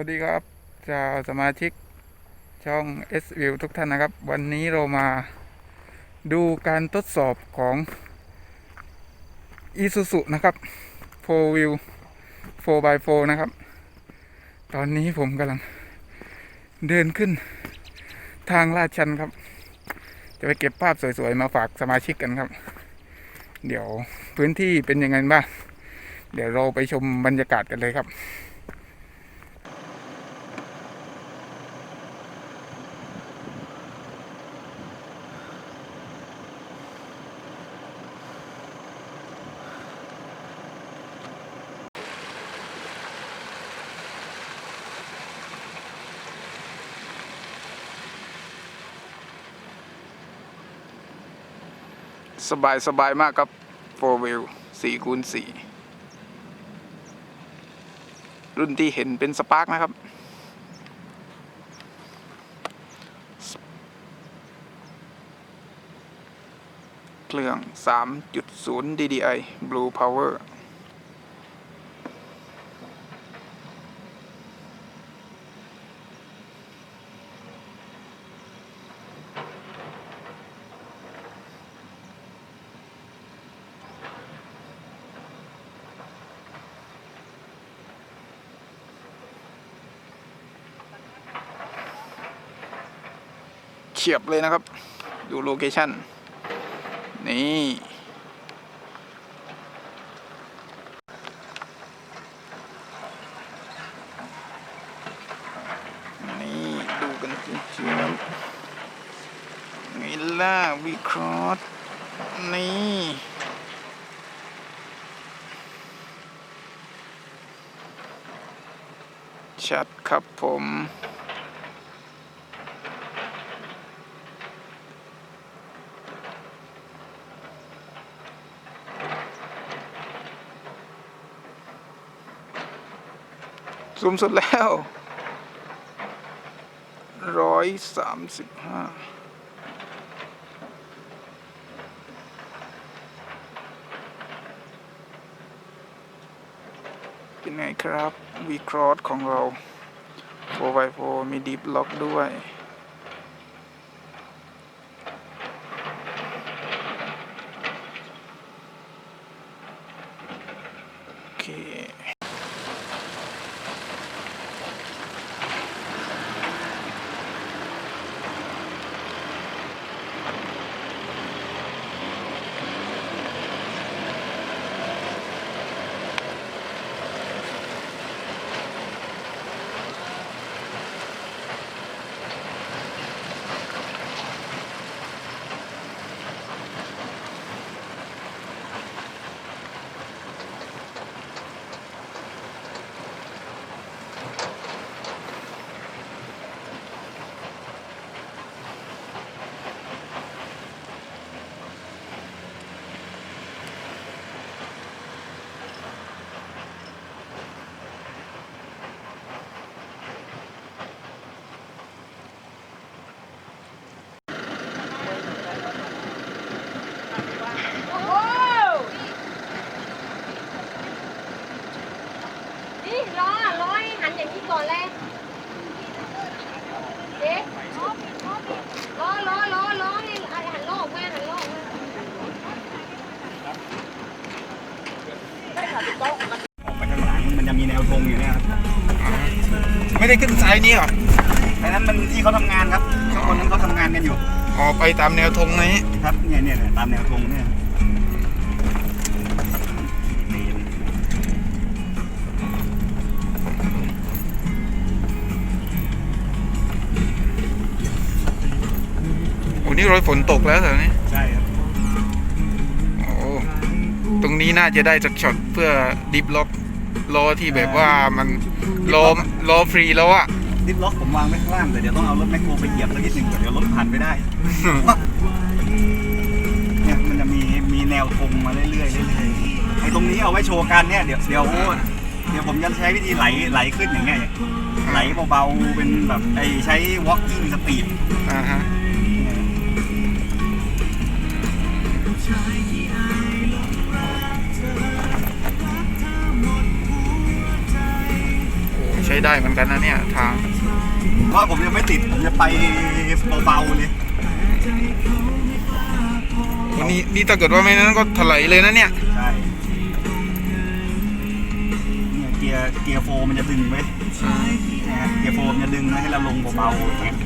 วัสดีครับชาวสมาชิกช่อง S View ทุกท่านนะครับ วันนี้เรามาดูการทดสอบของ Isuzu นะครับ4 Wheel 4x4 นะครับ ตอนนี้ผมกำลังเดินขึ้นทางลาดชันครับ จะไปเก็บภาพสวยๆ มาฝากสมาชิกกันครับ เดี๋ยวพื้นที่เป็นยังไงบ้าง เดี๋ยวเราไปชมบรรยากาศกันเลยครับ สบายสบายมากครับ 4 wheel 4คูณ4รุ่นที่เห็นเป็นสปาร์กนะครับ เครื่อง 3.0 DDI Blue Power ฉียบเลยนะครับ ดูโลเคชั่น นี่นี่ดูกันจริงๆครับไงล่ะวีครอสนี่ชัดครับผม สูงสุดแล้วร้อยสามสิบห้าเป็นไงครับวีครอสของเราโ 4x4 มีดิฟล็อกด้วย โอเค โอ้โหนี่ล้ออะล้อให้หันอย่างนี้ก่อนเลยเด็กล้อล้อล้อล้อให้หันล้อออกมาหันล้อออกมา ออกไปข้างหลัง มันจะมีแนวธงอยู่เนี่ยครับไม่ได้ขึ้นสายนี้หรอดังนั้นมันที่เขาทำงานครับข้างบนนั้นเขาทำงานกันอยู่ออกไปตามแนวธงนี้ครับเนี่ยเนี่ยเนี่ยตามแนวธงเนี่ยโอ้นี่รอยฝนตกแล้วเหรอเนี่ยใช่ครับโอ้ตรงนี้น่าจะได้จากช็อตเพื่อดิฟล็อก ล้อที่แบบว่ามันล้อล้อฟรีแล้วอะดิฟล็อกผมวางไว้ข้างล่างแต่เดี๋ยวต้องเอารถแมคโครไปเหยียบสักนิดหนึ่งก่อนเดี๋ยวรถผ่านไม่ได้ เนี่ยมันจะมีมีแนวธงมาเรื่อยๆเรื่อยๆไอ้ตรงนี้เอาไว้โชว์กันเนี่ยเดี๋ยวเดี๋ยวเดี๋ยวผมจะใช้วิธีไหลไหลขึ้นอย่างเงี้ยไหลเบาๆเป็นแบบไอ้ใช้ walking speed อ่าฮะ เหมือนกันนะเนี่ยทางเพราะผมยังไม่ติด ผมจะไปเบาๆเลยวันนี้นี่ถ้าเกิดว่าไม่นั้นก็ถลายเลยนะเนี่ย ใช่เนี่ยเกียร์เกียร์โฟร์มันจะดึงไว้เนี่ยฮะเกียร์โฟร์มันจะดึงไว้ให้เราลงเบาๆอย่างเงี้ย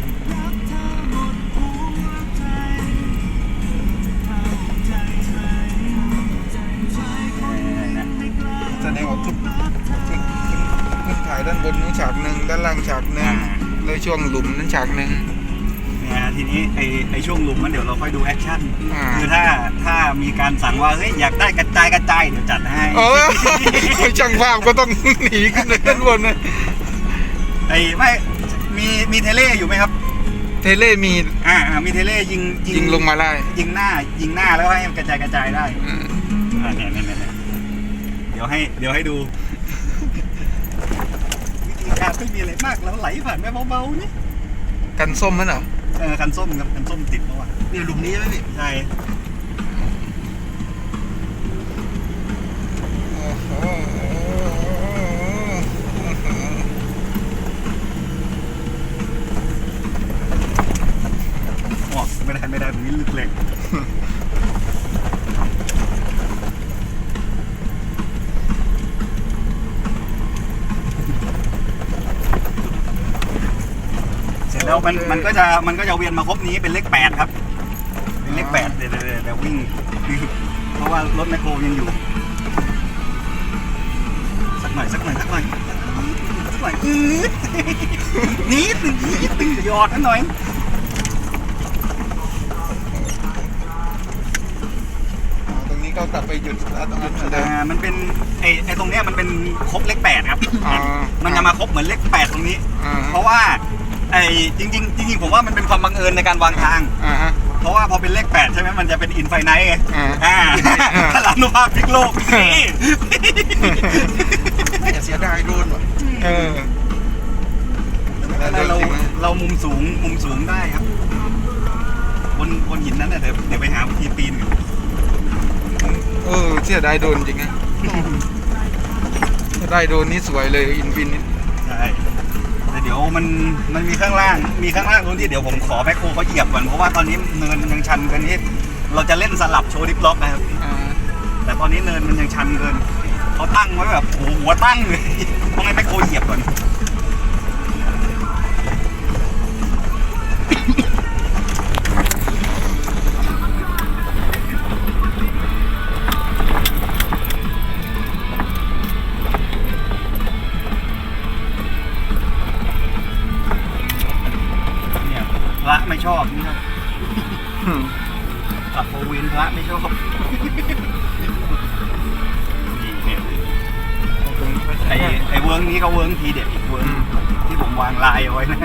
แสดงว่าขึ้นขึ้นขึ้น ถ่ายด้านบนนู้นฉากหนึ่งด้านล่างฉากหนึ่งเลยช่วงหลุมนั้นฉากหนึ่งเนี่ยทีนี้ไอไอช่วงหลุมมันเดี๋ยวเราค่อยดูแอคชั่นอ่าคือถ้าถ้ามีการสั่งว่าเฮ้ยอยากได้กระจายกระจายเดี๋ยวจัดให้เออช่างภาพก็ต้องหนีขึ้นไปด้านบนนะไอไม่มีมีเทเลอยู่ไหมครับ เทเล่มีอ่าอ่ามีเทเลยิงยิงลงมาได้ยิงหน้ายิงหน้าแล้วให้มันกระจายกระจายได้อืมอ่าเนี่ยเนี่ยเนี่ยเนี่ยเดี๋ยวให้เดี๋ยวให้ดู วิธีการไม่มีอะไรมากแล้วไหลผ่านแม่เบาๆนี่กันส้มมั้ยเหรอเออคันส้มครับคันส้มติดเมื่อวานเนี่ยหลุมนี้ใช่ไหมพี่ใช่โอ้โหอ๋อไม่ได้ไม่ได้ตรงนี้ลึกเลยเสร็จ แล้วมันมันก็จะมันก็จะเวียนมาครบนี้เป็นเลขแปดครับ เป็นเลขแปดเดี๋ยวเดี๋ยวเดี๋ยววิ่งเพราะว่ารถแมคโครยังอยู่ สักหน่อยสักหน่อยสักหน่อยสักหน่อยอืดนิดหนึ่งนิดหนึ่งหยอดนิดหน่อยอ๋อตรงนี้ก็กลับไปหยุดแล้วตรงนั้นเหมือนเดิอ่ามมันเป็นไอไอตรงเนี้ยมันเป็นครบเลขแปดครับอ๋อมันจะมาครบเหมือนเลขแปดตรงนี้ อ่าเพราะว่า ไอจริงๆจริงๆผมว่ามันเป็นความบังเอิญในการวางทาง อ่าฮะ เพราะว่าพอเป็นเลขแปดใช่ไหมมันจะเป็นอินไฟไนท์ไงอ่า อ่าอ่าพลังนุภาพพลิกโลกนี่อย่าเสียดายโดนว่ะ เออ เราเรามุมสูงมุมสูงได้ครับ บนบนหินนั้นน่ะเดี๋ยวเดี๋ยวไปหาวิธีปีนกันเออเสียดายโดนจริงนะถ้าได้โดนนี่สวยเลยอินฟินนี่ใช่แต่ เดี๋ยวมันมันมีข้างล่าง มีข้างล่างตรงที่เดี๋ยวผมขอแบ็คโฮเขาเหยียบก่อนเพราะว่าตอนนี้เนินยังชันเกินที่เราจะเล่นสลับโชว์ดิฟล็อกนะครับอ่าแต่ตอนนี้เนินมันยังชันเกินเขาตั้งไว้แบบโอ้โหหัวตั้งเลยต้องให้แบ็คโฮเหยียบก่อน ระไม่ชอบนี่ครับอืมขับโฟวินพระไม่ชอบนี่เนี่ยไอไอเวิร์กนี้ก็เวิร์กทีเด็ดอีกเวิร์กที่ผมวางลายเอาไว้นะ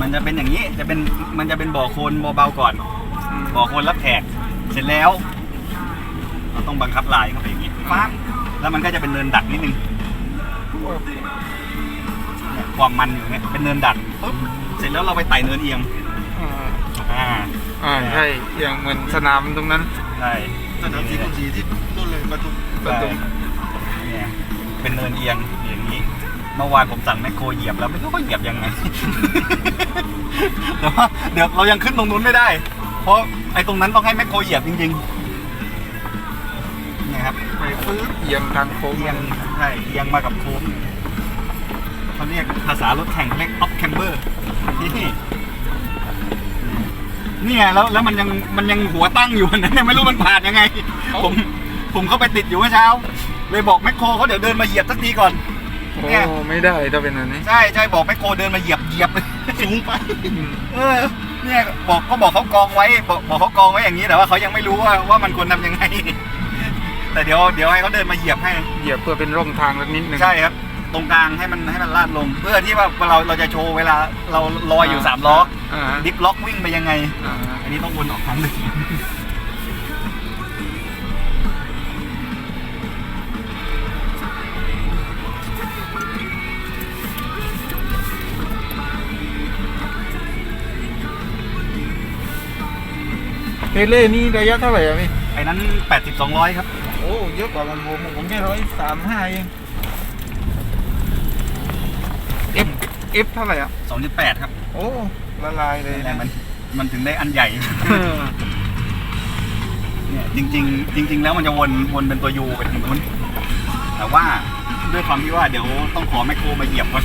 มันจะเป็นอย่างนี้จะเป็นมันจะเป็นบ่อโคลนเบาๆก่อนบ่อโคลนรับแขกเสร็จแล้ว เราต้องบังคับลายเข้าไปอย่างนี้ปั๊บแล้วมันก็จะเป็นเนินดักนิดนึงเนี่ยความมันอยู่เนี่ยเป็นเนินดักปุ๊บเสร็จแล้วเราไปไต่เนินเอียงอ่าอ่าอ่าใช่อย่างเหมือนสนามตรงนั้นใช่สนามสีคนสีที่นู่นเลยมาทุกประตูเนี่ยเป็นเนินเอียงอย่างนี้เมื่อวานผมสั่งแมคโครเหยียบแล้วไม่รู้เขาเหยียบยังไงแต่ว่าเดี๋ยวเรายังขึ้นตรงนู้นไม่ได้ เพราะไอ้ตรงนั้นต้องให้แมคโครเหยียบจริงๆเนี่ย ครับไปฟื้นเอียงทางโค้งเอียงใช่เอียงมากับโค้งเขาเรียกภาษารถแข่งเรียกออฟแคมเบอร์นี่เนี่ยแล้วแล้วมันยังมันยังหัวตั้งอยู่นะเนี่ยไม่รู้มันผ่านยังไง ผมผมเข้าไปติดอยู่เมื่อเช้า เลยบอกแมคโครเขาเดี๋ยวเดินมาเหยียบสักทีก่อนโอ้เนี่ยไม่ได้ถ้าเป็นอันนี้ใช่ใช่บอกแมคโครเดินมาเหยียบเหยียบสูงไปอืมเออเนี่ยบอกก็บอกเขากองไว้ บอกบอกเขากองไว้อย่างนี้แต่ว่าเขายังไม่รู้ว่าว่ามันควรทำยังไง แต่เดี๋ยวเดี๋ยวให้เขาเดินมาเหยียบให้เหยียบเพื่อเป็นร่องทางสักนิดหนึ่งใช่ครับ ตรงกลางให้มันให้มันลาดลง เพื่อที่ว่าเราเราจะโชว์เวลาเราลอยอยู่สามล้ออ่าดิฟล็อกวิ่งไปยังไง อ่าอันนี้ต้องวนออกทางหนึ่งเทเล่นี่ระยะเท่าไหร่อะพี่ไอ้นั้น80 200 ครับโอ้เยอะกว่าของผมผมแค่ร้อยสามห้าเอง F F เท่าไหร่อะ2.8ครับโอ้ละลายเลยแต่นะมันมันถึงได้อันใหญ่ เนี่ยจริง ๆ จริง ๆ แล้วมันจะวนวนเป็นตัวยูไปทางนู้นแต่ว่าด้วยความที่ว่าเดี๋ยวต้องขอแมคโครมาเหยียบก่อน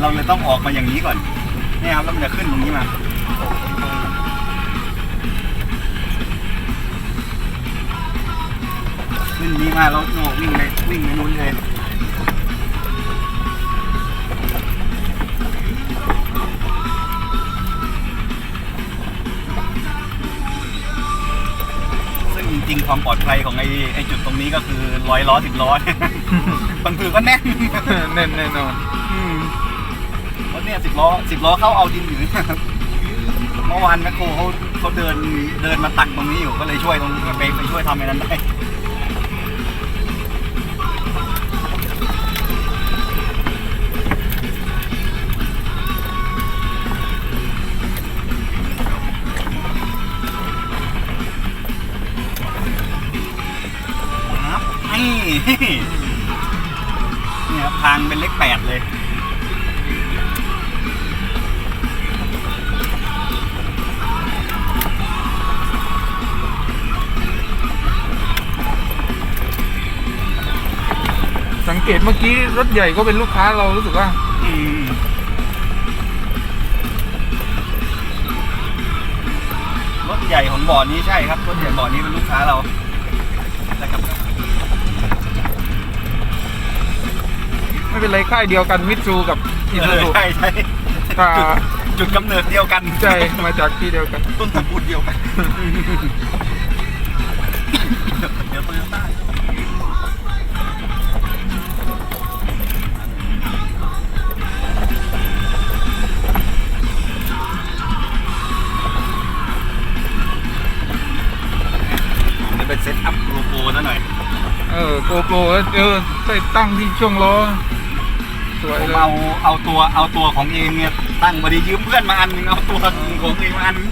เราเลยต้องออกมาอย่างนี้ก่อนเนี่ยครับแล้วมันจะขึ้นตรงนี้มา ขึ้นนี้มาแล้วโน่วิ่งไปวิ่งไปนู้นเลยซึ่งจริงๆความปลอดภัยของไอ้ไอ้จุดตรงนี้ก็คือร้อยล้อสิบล้อเนี่ยบางทีก็แน่นแน่นแน่นอนอืมรถเนี่ยสิบล้อสิบล้อเข้าเอาดินอยู่ เมื่อวานแมคโครเขาเขาเดินเดินมาตักตรงนี้อยู่ก็เลยช่วยตรงไปไปช่วยทำไอ้นั้นได้ นี่เนี่ยครับทางเป็นเลขแปดเลยสังเกตเมื่อกี้รถใหญ่ก็เป็นลูกค้าเรารู้สึกว่าอืมรถใหญ่ของบ่อนี้ใช่ครับรถใหญ่บ่อนี้เป็นลูกค้าเรานะครับ ไม่เป็นไรค่ายเดียวกันมิตซูกับอิเอซูอซุใช่ใช่อ่าจุดจุดกำเนิดเดียวกันใช่มาจากที่เดียวกัน ต้นตระกูลเดียวกันเดี๋ยวโตโยต้าเดี๋ยวเป็นเซตอัพโลโก้ซะหน่อย เออโกโปรเออใส่ตั้งที่ช่วงล้อ วผมเอาเอาตัวเอาตัวของเองเนี่ยตั้งมาดียืมเพื่อนมาอันหนึงเอาตัวของเองมาอันนึง